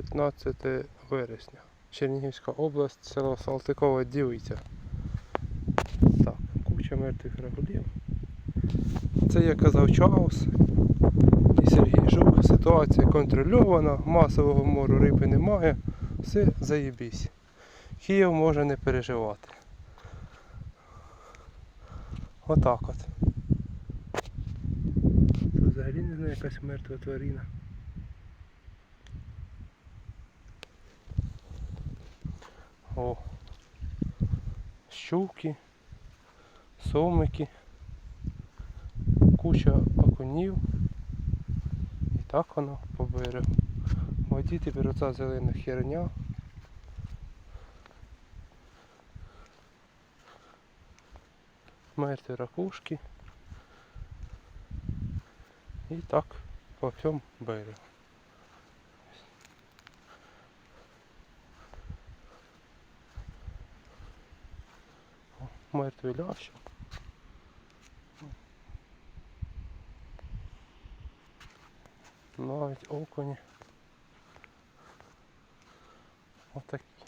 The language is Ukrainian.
15 вересня. Чернігівська область, село Салтикова Дівиця. Так, куча мертвих рагулів. Це як казав Чаус і Сергій Жук. Ситуація контрольована, масового мору риби немає. Все заєбісь. Київ може не переживати. Отак от. Це взагалі не знаю, якась мертва тварина. О. Щуки, сомики, куча окунів. І так воно по берегу. В воді тепер оця зелена херня. Мертві ракушки. І так по всьому берегу. О, Мертвий лящ. Навіть окуні. Отакі.